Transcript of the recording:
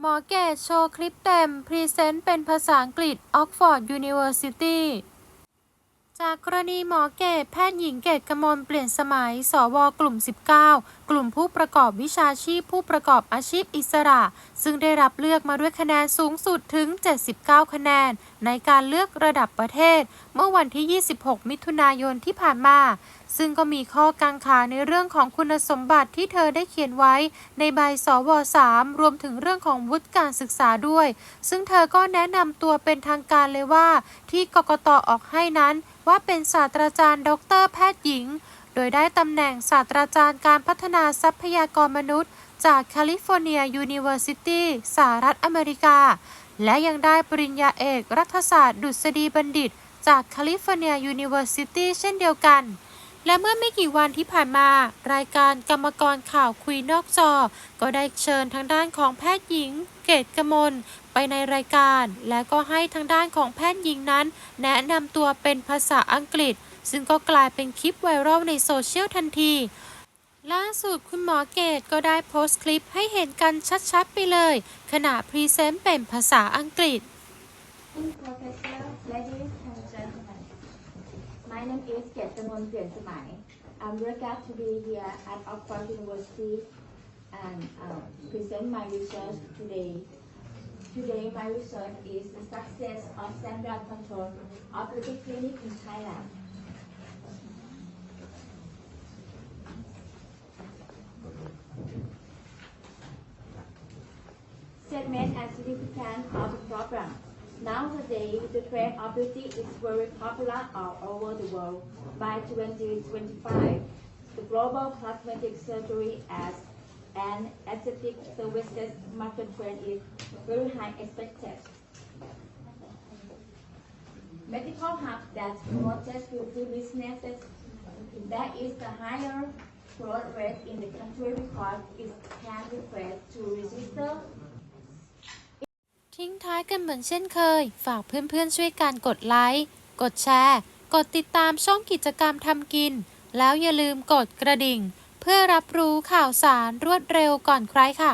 หมอเกตโชว์คลิปเต็ม พรีเซนต์เป็นภาษาอังกฤษ Oxford University จากกรณีหมอเกตแพทย์หญิงเกตกมลเปลี่ยนสมัย สวกลุ่ม 19 กลุ่มผู้ประกอบวิชาชีพผู้ประกอบอาชีพอิสระ ซึ่งได้รับเลือกมาด้วยคะแนนสูงสุดถึง 79 คะแนน ในการเลือกระดับประเทศ เมื่อวันที่ 26 มิถุนายนที่ผ่านมา ซึ่งก็มีข้อกังขาในเรื่องของคุณสมบัติที่เธอได้เขียนไว้ในใบสว3รวมถึงเรื่องของวุฒิการศึกษาด้วย ซึ่งเธอก็แนะนำตัวเป็นทางการเลยว่า ที่กกตออกให้นั้น ว่าเป็นศาสตราจารย์ ดร แพทย์หญิง โดยได้ตำแหน่งศาสตราจารย์การพัฒนาทรัพยากรมนุษย์ จากแคลิฟอร์เนียยูนิเวอร์ซิตี้สหรัฐอเมริกา และยังได้ปริญญาเอกรัฐศาสตร์ ดุษฎีบัณฑิต จากแคลิฟอร์เนียยูนิเวอร์ซิตี้เช่นเดียวกัน และเมื่อไม่กี่วันที่ผ่านมา รายการกรรมกรข่าวคุยนอกจอ ก็ได้เชิญทางด้านของแพทย์หญิง เกตกมลไปในรายการ และก็ให้ทางด้านของแพทย์หญิงนั้น แนะนำตัวเป็นภาษาอังกฤษ ซึ่งก็กลายเป็นคลิปไวรัลในโซเชียลทันทีล่าสุดคุณหมอเกตก็ได้โพสต์คลิปให้เห็นกันชัดๆไปเลย ขณะพรีเซนต์เป็นภาษาอังกฤษ Professor. My name is Ketamon Piansamai. I'm very glad to be here at Oxford University and uh, present my research today. Today, my research is the success of standard control of the clinic in Thailand. Segment and significance of the program. Nowadays, the trend of beauty is very popular all over the world. By 2025, the global cosmetic surgery as an aesthetic services market trend is very high expected. Medical hub that promotes beauty businesses. That is the higher growth rate in the country because it can request to register ทิ้งท้ายกันเหมือนเช่นเคย ฝากเพื่อนๆช่วยกันกดไลค์ กดแชร์ กดติดตามช่องกิจกรรมทำกิน แล้วอย่าลืมกดกระดิ่ง เพื่อรับรู้ข่าวสารรวดเร็วก่อนใครค่ะ